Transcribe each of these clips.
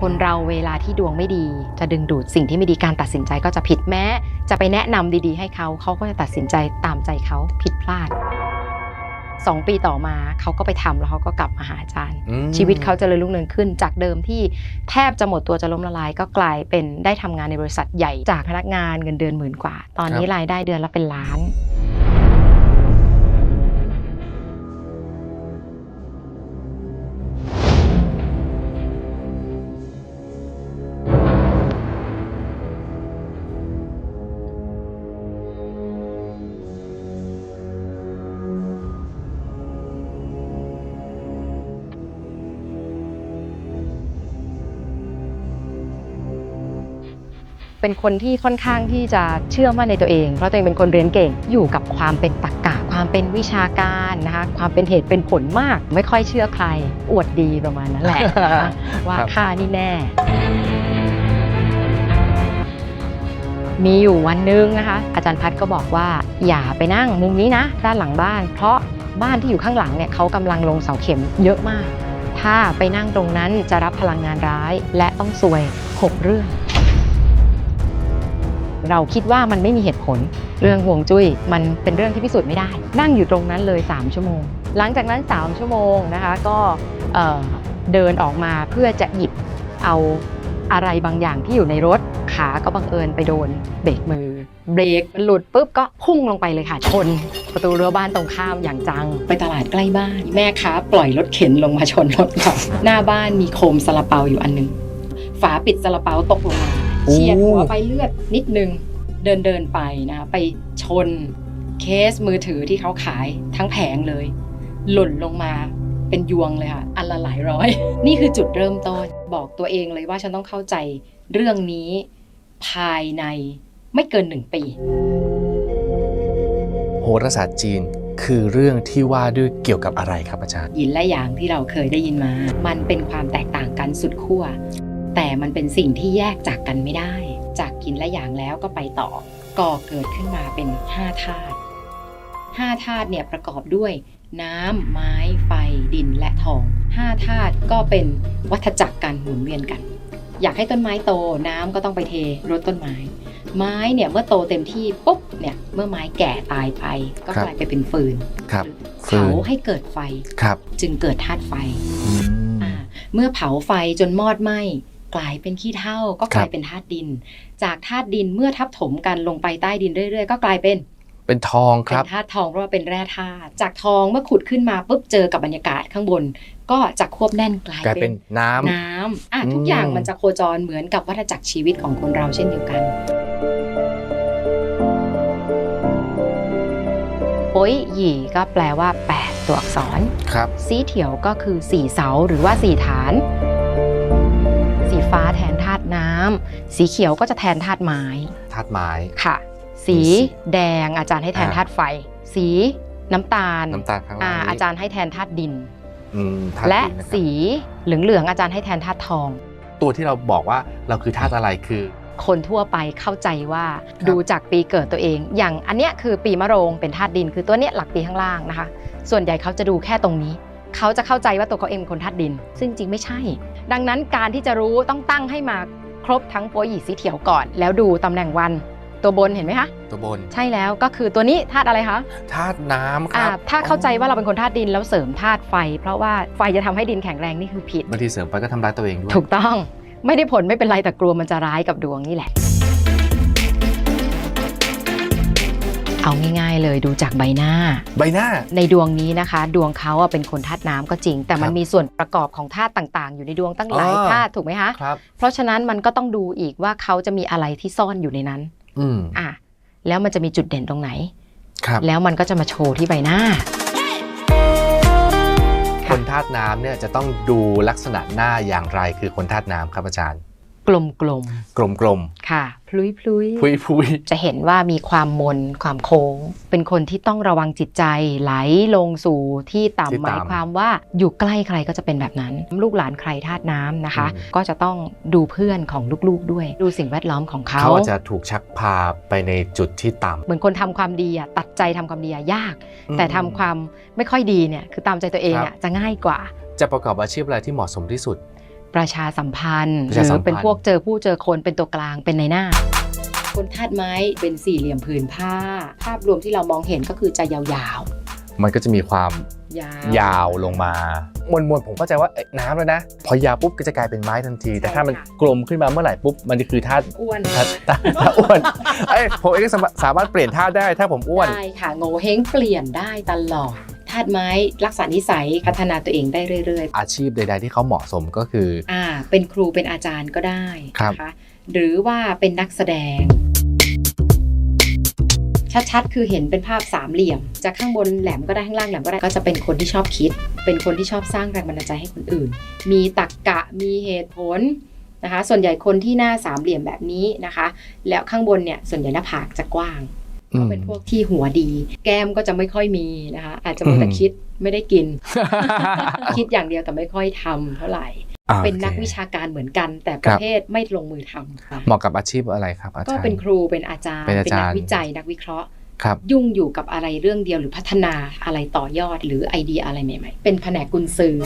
คนเราเวลาที่ดวงไม่ดี จะดึงดูดสิ่งที่ไม่ดีการตัดสินใจก็จะผิดแม้ จะไปแนะนำดีๆ ให้เขาเขาก็จะตัดสินใจตามใจเขาผิดพลาดสองปีต่อมาเขาก็ไปทำแล้วเขาก็กลับมาหาอาจารย์อืมชีวิตเขาเจริญรุ่งเรืองขึ้น จากเดิมที่แทบจะหมดตัวจะล้มละลาย ก็กลายเป็นได้ทำงานในบริษัทใหญ่จากพนักงานเงินเดือนหมื่นกว่า ตอนนี้รายได้เดือนละเป็นล้าน เป็นคนที่ค่อนข้างที่จะเชื่อมั่นในตัวเอง เพราะตัวเองเป็นคนเรียนเก่ง อยู่กับความเป็นตรรกะ ความเป็นวิชาการนะคะ ความเป็นเหตุเป็นผลมาก ไม่ค่อยเชื่อใคร อวดดีประมาณนั้นแหละนะคะว่าครับข้านี่แน่ มีอยู่วันหนึงนะคะ อาจารย์พัดก็บอกว่าอย่าไปนั่งมุมนี้นะ ด้านหลังบ้าน เพราะบ้านที่อยู่ข้างหลังเนี่ยเขากำลังลงเสาเข็มเยอะมาก ถ้าไปนั่งตรงนั้นจะรับพลังงานร้าย และต้องซวยหกเรื่อง เราคิดว่ามันไม่มีเหตุผล เรื่องห่วงจุ้ยมันเป็นเรื่องที่พิสูจน์ไม่ได้ นั่งอยู่ตรงนั้นเลย 3 ชั่วโมง หลังจากนั้น 3 ชั่วโมงนะคะก็เอ่อเดินออกมาเพื่อจะหยิบเอาอะไรบางอย่างที่อยู่ในรถขาก็บังเอิญไปโดนเบรกมือ เบรกมันหลุดปุ๊บก็พุ่งลงไปเลยค่ะ ชน ประตูรั้วบ้านตรงข้ามอย่างจัง ไปตลาดใกล้บ้าน แม่ค้าปล่อยรถเข็นลงมาชนรถก่อนหน้าบ้านมีโคมซาลาเปาอยู่อันหนึง ฝาปิดซาลาเปาตกลงมา เฉียดหัวไปเลือดนิดนึงเดินเดินไปนะคะไปชนเคสมือถือที่เขาขายทั้งแผงเลย หล่นลงมาเป็นยวงเลยค่ะอันละหลายร้อย นี่คือจุดเริ่มต้นบอกตัวเองเลยว่าฉันต้องเข้าใจเรื่องนี้ภายในไม่เกินหนึ่งปี โหราศาสตร์จีนคือเรื่องที่ว่าด้วยเกี่ยวกับอะไรครับอาจารย์ ยินและหยางที่เราเคยได้ยินมา มันเป็นความแตกต่างกันสุดขั้ว แต่มันเป็นสิ่งที่แยกจากกันไม่ได้ จากกินและหยางแล้วก็ไปต่อ ก่อเกิดขึ้นมาเป็นห้าธาตุห้าธาตุเนี่ยประกอบด้วย น้ำไม้ไฟ ดินและทองห้าธาตุก็เป็นวัฏจักรการหมุนเวียนกัน อยากให้ต้นไม้โตน้ำก็ต้องไปเทรดต้นไม้ ไม้เนี่ยเมื่อโตเต็มที่ปุ๊บเนี่ยเมื่อไม้แก่ตายไป ก็ครับกลายไปเป็นฟืนครับฟืเผานให้เกิดไฟครับจึงเกิดธาตุไฟอืมอ่าเมื่อเผาไฟจนมอดไหม้ กลายเป็นขี้เถ้าก็กลายครับเป็นธาตุดิน จากธาตุดินเมื่อทับถมกันลงไปใต้ดินเรื่อยๆ ก็กลายเป็นเป็นทองคเป็รับนธาตุทองเพราะว่าเป็นแร่ธาตุจากทองเมื่อขุดขึ้นมาปุ๊บเจอกับบรรยากาศข้างบน ก็จะควบแน่นกลายกลายเป็เป็นนน้ำน้ำอะอืมทุกอย่างมันจะโคจรเหมือนกับวัฏจักรชีวิตของคนเราเช่นเดียวกันโป้ยหยี่ก็แปลว่า 8 ตัวอักษรครับสีเขียวก็คือสี่เสาหรือว่าสี่ฐานสี ฟ้าแทนธาตุน้ำสีเขียวก็จะแทนธาตุไม้ธาตุไม้ค่ะ สีแดงอาจารย์ให้แทนอ่าธาตุไฟ สีน้ำตาลน้ำตาลข้างล่าอ่างนี้อาจารย์ให้แทนธาตุดินอืมธาตุและดินนะครับสีเหลืองๆอาจารย์ให้แทนธาตุทอง ตัวที่เราบอกว่าเราคือธาตุอะไรคือ คนทั่วไปเข้าใจว่าครับดูจากปีเกิดตัวเอง อย่างอันเนี้ยคือปีมะโรงเป็นธาตุดิน คือตัวเนี้ยหลักปีข้างล่างนะคะ ส่วนใหญ่เขาจะดูแค่ตรงนี้ เขาจะเข้าใจว่าตัวเขาเองเป็นคนธาตุดิน ซึ่งจริงไม่ใช่ ดังนั้นการที่จะรู้ต้องตั้งให้มาครบทั้งโปรยหยีสีเขียวก่อน แล้วดูตำแหน่งวันตัวบนเห็นไหมคะตัวบนใช่แล้วก็คือตัวนี้ธาตุอะไรคะธาตุน้ำคอ่ารับถ้าเข้าใจว่าเราเป็นคนธาตุดินแล้วเสริมธาตุไฟ เพราะว่าไฟจะทำให้ดินแข็งแรงนี่คือผิดบางทีเสริมไปก็ทำร้ายตัวเองด้วยถูกต้อง ไม่ได้ผลไม่เป็นไรแต่กลัวมันจะร้ายกับดวงนี่แหละ เอาง่ายๆเลยดูจากใบหน้า ใบหน้า ในดวงนี้นะคะ ดวงเขาอะเป็นคนธาตุน้ำก็จริง แต่มันครับมีส่วนประกอบของธาตุต่างๆ อยู่ในดวงตั้งหลายอ๋อธาตุถูกไหมคะครับ เพราะฉะนั้นมันก็ต้องดูอีกว่าเขาจะมีอะไรที่ซ่อนอยู่ในนั้นอืมอะแล้วมันจะมีจุดเด่นตรงไหน ครับ แล้วมันก็จะมาโชว์ที่ใบหน้า คนธาตุน้ำเนี่ยจะต้องดูลักษณะหน้าอย่างไรคือคนธาตุน้ำครับอาจารย์ กลมกลมๆค่ะพลุยพลุยๆพุยพุยจะเห็นว่ามีความมนความโค้ง เป็นคนที่ต้องระวังจิตใจไหลลงสู่ที่ต่ำหมายความว่าอยู่ใกล้ใครก็จะเป็นแบบนั้น ลูกหลานใครธาตุน้ำนะคะ ก็จะต้องดูเพื่อนของลูกๆด้วย ดูสิ่งแวดล้อมของเขาเขาอาจจะถูกชักพาไปในจุดที่ต่เหมือนคนทำความดีอะตัดใจทำความดีอะยากำแต่ทำความไม่ค่อยดีเนี่ยคือตามใจตัวเองอะจะง่ายกว่า จะประกอบอาชีพอะไรที่เหมาะสมที่สุด ประชาสัมพันธ์ประหชารืสัอมพันธ์เป็นพวกเจอผู้เจอคนเป็นตัวกลางเป็นในหน้าคนธาตุไม้เป็นสี่เหลี่ยมผืนผ้า ภาพรวมที่เรามองเห็นก็คือจะยาวมันก็จะมีความๆยาวยาวลงมามวลมวลผมเข้าใจว่าเอ๊ะน้ำแล้วนะ พอยาวปุ๊บก็จะกลายเป็นไม้ทันที แต่ถ้ามันกลมขึ้นมาเมื่อไหร่ปุ๊บมันจะคือธาตุอ้วนธาตุธาตุธาตุอ้วนเอ้ยผมเองก็สามารถสามารถเปลี่ยนธาตุได้ถ้าผมอ้วนได้ค่ะโงเฮงเปลี่ยนได้ตลอดธาตุไม้ รักษานิสัยพัฒนาตัวเองได้เรื่อยอาชีพใด ๆ ที่เขาเหมาะสมก็คือ ๆ อ่า เป็นครูเป็นอาจารย์ก็ได้ครับ นะคะหรือว่าเป็นนักแสดง ชัดๆ คือเห็นเป็นภาพสามเหลี่ยม จากข้างบนแหลมก็ได้ข้างล่างแหลมก็ได้ก็จะเป็นคนที่ชอบคิด เป็นคนที่ชอบสร้างแรงบันดาลใจให้คนอื่น มีตรรกกะมีเหตุผลนะคะ ส่วนใหญ่คนที่หน้าสามเหลี่ยมแบบนี้นะคะ แล้วข้างบนเนี่ยส่วนใหญ่หน้าผากจะกว้าง อืมเป็นพวกที่หัวดี แก้มก็จะไม่ค่อยมีนะคะ อาจจะมัวแต่อืมคิดไม่ได้กิน คิดอย่างเดียวแต่ไม่ค่อยทำเท่าไหร่อ่าเป็นนักโอควิชาการเหมือนกัน แต่ปครัระบเภทไม่ลงมือทำค่ะเหมาะกับอาชีพอะไรครับอาจารย์ก็เป็นครูเป็นอาจารย์เป็นอาจารย์นักวิจัยนักวิเคราะห์ครับยุ่งอยู่กับอะไรเรื่องเดียวหรือพัฒนาอะไรต่อยอดหรือไอเดียอะไรใหม่ ๆ เป็นแผนกกุญซือ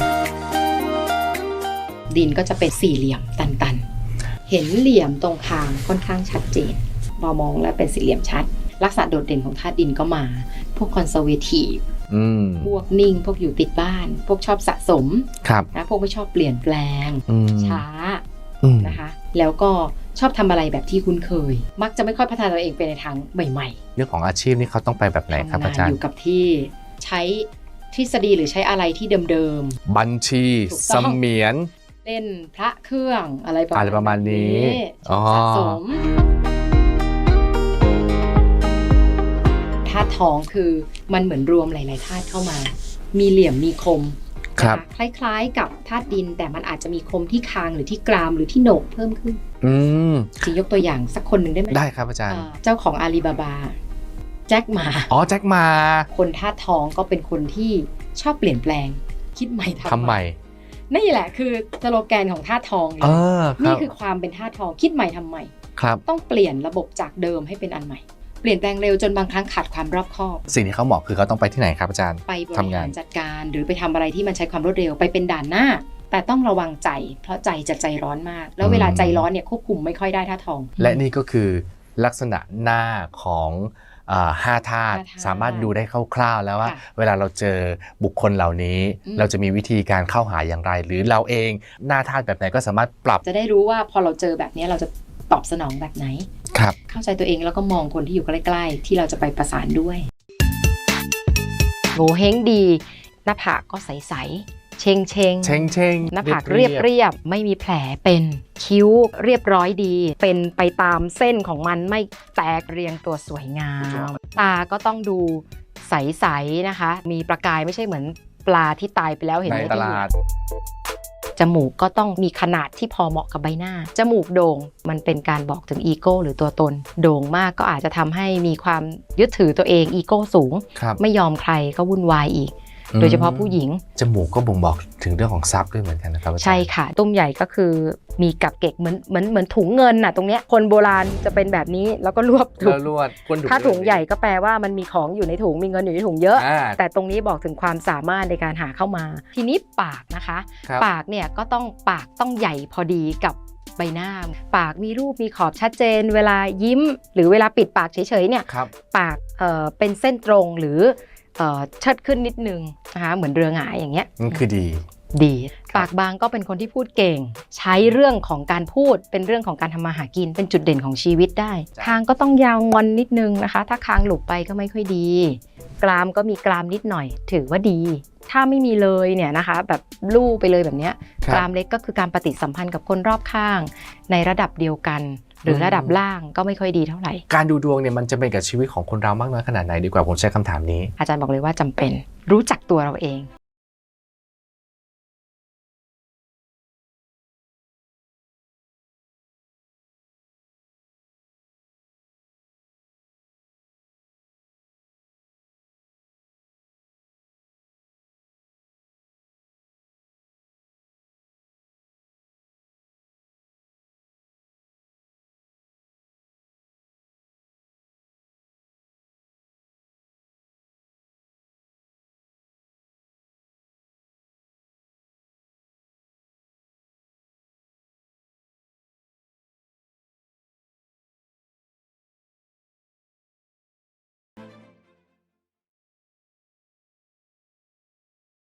ดินก็จะเป็นสี่เหลี่ยมตันๆ เห็นเหลี่ยมตรงคางค่อนข้างชัดเจนพอมองแล้วเป็นสี่เหลี่ยมชัด ลักษณะโดดเด่นของธาตุดินก็มา พวกคอนเซอร์เวทีฟอืมพวกนิ่ง พวกอยู่ติดบ้าน พวกชอบสะสมครับนะพวกไม่ชอบเปลี่ยนแปลงอืมช้าอืมนะคะ แล้วก็ชอบทำอะไรแบบที่คุ้นเคย มักจะไม่ค่อยพัฒนาตัวเองไปในทางใหม่เรื่องของอาชีพนี่เขาต้องไปแบบๆไหนครับทำงาอานจารอย์ยู่กับที่ใช้ทฤษฎีหรือใช้อะไรที่เดิมบัญชีถูกเสต้องมียนๆเล่นพระเครื่องอะไรประมาณอะไรประมาณนี้อ๋อสะสม ธาตุทองคือมันเหมือนรวมหลาย ๆธาตุเข้ามา มีเหลี่ยมมีคมครับนะคะคล้ายๆ กับธาตุดิน แต่มันอาจจะมีคมที่คางหรือที่กรามหรือที่โหนกเพิ่มขึ้น อืมจะยกตัวอย่างสักคนหนึ่งได้ไหมได้ครับอาจารย์เอ่อเจ้าของอาลีบาบา แจ็คหมา อ๋อแจ็คมา คนธาตุทองก็เป็นคนที่ชอบเปลี่ยนแปลง คิดใหม่ทำทำใหใหม่ม่นี่แหละคือสโลแกนของธาตุทองเลยเออคนี่รับคือความเป็นธาตุทองคิดใหม่ทำใหม่ ครับ ต้องเปลี่ยนระบบจากเดิมให้เป็นอันใหม่ เปลี่ยนแปลงเร็วจนบางครั้งขาดความรอบคอบ สิ่งที่เขาเหมาะคือเขาต้องไปที่ไหนครับอาจารย์ไปบริทำงาหาน รจัดการ หรือไปทำอะไรที่มันใช้ความรวดเร็วไปเป็นด่านหน้า แต่ต้องระวังใจ เพราะใจจะใจร้อนมาก แล้วเวลาอืมใจร้อนเนี่ยควบคุมไม่ค่อยได้ธาตุทอง และนี่ก็คือลักษณะหน้าของอ่าห้าธาตุห้าธาตุสามารถดูได้คร่าวๆ แล้วว่า ค่ะเวลาเราเจอบุคคลเหล่านี้ อืม เราจะมีวิธีการเข้าหาอย่างไร หรือเราเองหน้าธาตุแบบไหนก็สามารถปรับ จะได้รู้ว่าพอเราเจอแบบนี้เราจะ ตอบสนองแบบไหน ครับ เข้าใจตัวเองแล้วก็มองคนที่อยู่ใกล้ ๆ ที่เราจะไปประสานด้วยโงเฮงดี หน้าผากก็ใสๆเชงเชงๆเชงเชงหน้าผากเรียบเรียบๆไม่มีแผลเป็นคิ้วเรียบร้อยดี เป็นไปตามเส้นของมันไม่แตกเรียงตัวสวยงาม ตาก็ต้องดูใสๆนะคะ มีประกายไม่ใช่เหมือนปลาที่ตายไปแล้วเห็นในไหมตที่อยู่ลาด จมูกก็ต้องมีขนาดที่พอเหมาะกับใบหน้า จมูกโด่งมันเป็นการบอกถึงอีโก้หรือตัวตน โด่งมากก็อาจจะทำให้มีความยึดถือตัวเองอีโก้สูงครับไม่ยอมใครก็วุ่นวายอีก โดยเฉพาะผู้หญิง จมูกก็บ่งบอกถึงเรื่องของทรัพย์ด้วยเหมือนกันนะครับอาจารย์ใช่ค่ะ ตุ้มใหญ่ก็คือ มีกับเก็กเหมือนเหมือนเหมือนถุงเงินน่ะตรงเนี้ยคนโบราณจะเป็นแบบนี้แล้วก็รวบแล้วลวดก้นถ้าถุงใหญ่ก็แปลว่ามันมีของอยู่ในถุงมีเงินอยู่ในถุงเยอะอ่าแต่ตรงนี้บอกถึงความสามารถในการหาเข้ามา ทีนี้ปากนะคะครับปากเนี่ยก็ต้องปากต้องใหญ่พอดีกับใบหน้า ปากมีรูปมีขอบชัดเจน เวลายิ้ม หรือเวลาปิดปากเฉยๆเนี่ยครับปากเอ่อเป็นเส้นตรงหรือ เอ่อเชิดขึ้นนิดนึงนะคะเหมือนเรือหงายอย่างเงี้ยนั่นคือดีดี ปากบางก็เป็นคนที่พูดเก่ง ใช้เรื่องของการพูดเป็นเรื่องของการทำมาหากินเป็นจุดเด่นของชีวิตได้จ้ะคางก็ต้องยาวงอนนิดนึงนะคะ ถ้าคางหลุดไปก็ไม่ค่อยดี กรามก็มีกรามนิดหน่อย ถือว่าดี ถ้าไม่มีเลยเนี่ยนะคะ แบบลู่ไปเลยแบบเนี้ยคกรัราบมเล็กก็คือการปฏิสัมพันธ์กับคนรอบข้าง ในระดับเดียวกัน หรือระดับล่างก็ไม่ค่อยดีเท่าไหร่ การดูดวงเนี่ยมันจะเป็นกับชีวิตของคนเรามากน้อยขนาดไหนดีกว่าผมใช้คำถามนี้ อาจารย์บอกเลยว่าจำเป็น รู้จักตัวเราเอง